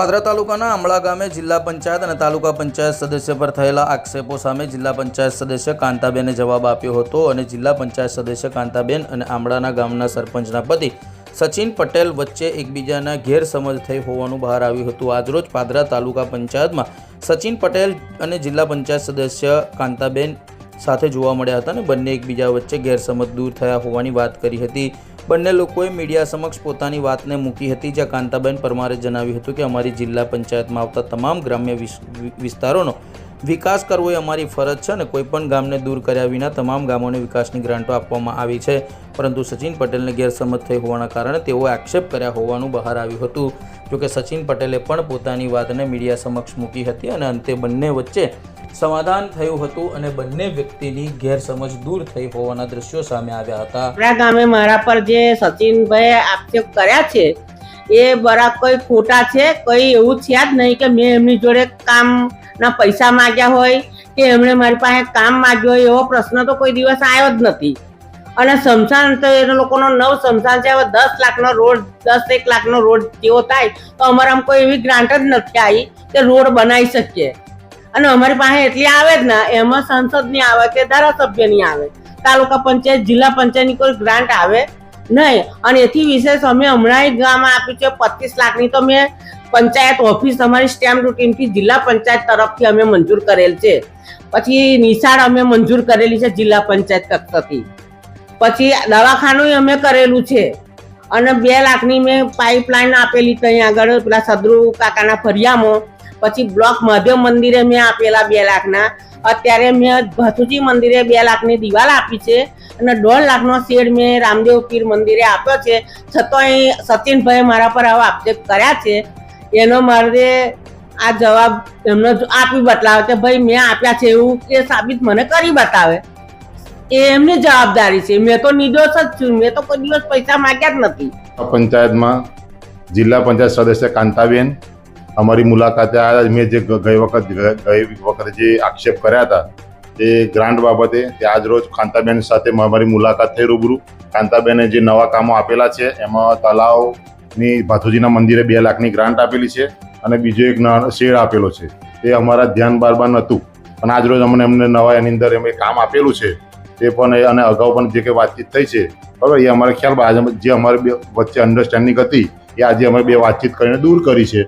પાદરા તાલુકાના આમળા ગામે જિલ્લા પંચાયત અને તાલુકા પંચાયત સદસ્ય પર થયેલા આક્ષેપો સામે જિલ્લા પંચાયત સદસ્ય કાંતાબેને જવાબ આપ્યો હતો અને જિલ્લા પંચાયત સદસ્ય કાંતાબેન અને આમળાના ગામના સરપંચના પતિ સચિન પટેલ વચ્ચે એકબીજાના ગેરસમજ થઈ હોવાનું બહાર આવ્યું હતું. આજરોજ પાદરા તાલુકા પંચાયતમાં સચિન પટેલ અને જિલ્લા પંચાયત સદસ્ય કાંતાબેન સાથે જોવા મળ્યા હતા અને બંને એકબીજા વચ્ચે ગેરસમજ દૂર થયા હોવાની વાત કરી હતી. બંને લોકોએ મીડિયા સમક્ષ પોતાની વાતને મૂકી હતી, જ્યાં કાંતાબેન પરમારે જણાવ્યું હતું કે અમારી જિલ્લા પંચાયતમાં આવતા તમામ ગ્રામ્ય વિસ- વિસ્તારોનો વિકાસ કરવો એ અમારી ફરજ છે અને કોઈપણ ગામને દૂર કર્યા વિના તમામ ગામોને વિકાસની ગ્રાન્ટો આપવામાં આવી છે. પરંતુ સચિન પટેલને ગેરસમજ થઈ હોવાના કારણે તેઓએ આક્ષેપ કર્યા હોવાનું બહાર આવ્યું હતું. જોકે સચિન પટેલે પણ પોતાની વાતને મીડિયા સમક્ષ મૂકી હતી અને અંતે બંને વચ્ચે સમાધાન થયું હતું અને બંને વ્યક્તિની ગેરસમજ દૂર થઈ હોવાના દ્રશ્યો સામે આવ્યા હતા. આપણા ગામે મારા પર જે સચિનભાઈ આક્ષેપ કર્યા છે, એ બરાબર કોઈ ખોટા છે? કોઈ એવું છે જ નહીં કે મેં એમની જોડે કામના પૈસા માગ્યા હોય કે એમણે મારી પાસે કામ માગ્યો એવો પ્રશ્ન તો કોઈ દિવસ આવ્યો જ નથી. અને સમસાન તો એ લોકોનો નવ સમસાન છે, હવે દસ લાખનો રોડ, દસ એક લાખનો રોડ જેવો થાય, તો અમારામાં કોઈ એવી ગ્રાન્ટ જ નથી આવી કે રોડ બનાવી શકીએ. અને અમારી પાસે એટલી આવે જ ના, એમાં સંસદની આવે કે ધારાસભ્યની આવે. તાલુકા પંચાયત, જિલ્લા પંચાયતની કોઈ ગ્રાન્ટ આવે નહીં. અને એથી વિશેષ અમે હમણાં ગામમાં આપ્યું છે, પચીસ લાખની તો મેં પંચાયત ઓફિસ અમારી સ્ટેમ્પ રૂટીનથી જિલ્લા પંચાયત તરફથી અમે મંજૂર કરેલ છે. પછી નિશાળ અમે મંજૂર કરેલી છે જિલ્લા પંચાયત કક્ષાથી. પછી દવાખાનું અમે કરેલું છે. અને બે લાખની મેં પાઇપલાઇન આપેલી ત્યાં આગળ, પેલા સદરુ કાકાના ફરિયામાં. પછી બ્લોક મહાદેવ મંદિરે મેં આપેલા બે લાખના. અત્યારે મેં ભથુજી મંદિરે બે લાખની દિવાલ આપી છે અને દોઢ લાખનો શેડ મેં રામદેવ પીર મંદિરે આપ્યો છે. છતાંય સચિનભાઈ મારા પર આવા આક્ષેપ કર્યા છે. એનો મારે આ જવાબ એમનો આપી બતાવે કે ભાઈ મેં આપ્યા છે એવું કે સાબિત મને કરી બતાવે. એ એમની જવાબદારી છે. મેં તો નિર્દોષ જ છું. મેં તો કોઈ દિવસ પૈસા માગ્યા જ નથી. પંચાયતમાં જિલ્લા પંચાયત સદસ્ય કાંતાબેન અમારી મુલાકાતે આવ્યા. મેં જે ગઈ વખત ગઈ વખતે જે આક્ષેપ કર્યા હતા, તે ગ્રાન્ટ બાબતે તે આજ રોજ કાંતાબેન સાથે અમારી મુલાકાત થઈ રૂબરૂ. કાંતાબેને જે નવા કામો આપેલા છે, એમાં તલાવની ભાથુજીના મંદિરે બે લાખની ગ્રાન્ટ આપેલી છે અને બીજો એક શેડ આપેલો છે. તે અમારા ધ્યાન બારબાર નહોતું. પણ આજ રોજ અમને એમને નવા એની અંદર એમ કામ આપેલું છે, તે પણ એ- અને અગાઉ પણ જે કંઈ વાતચીત થઈ છે, બરાબર, એ અમારે ખ્યાલ આજે જે અમારી વચ્ચે અન્ડરસ્ટેન્ડિંગ હતી, એ આજે અમે બે વાતચીત કરીને દૂર કરી છે.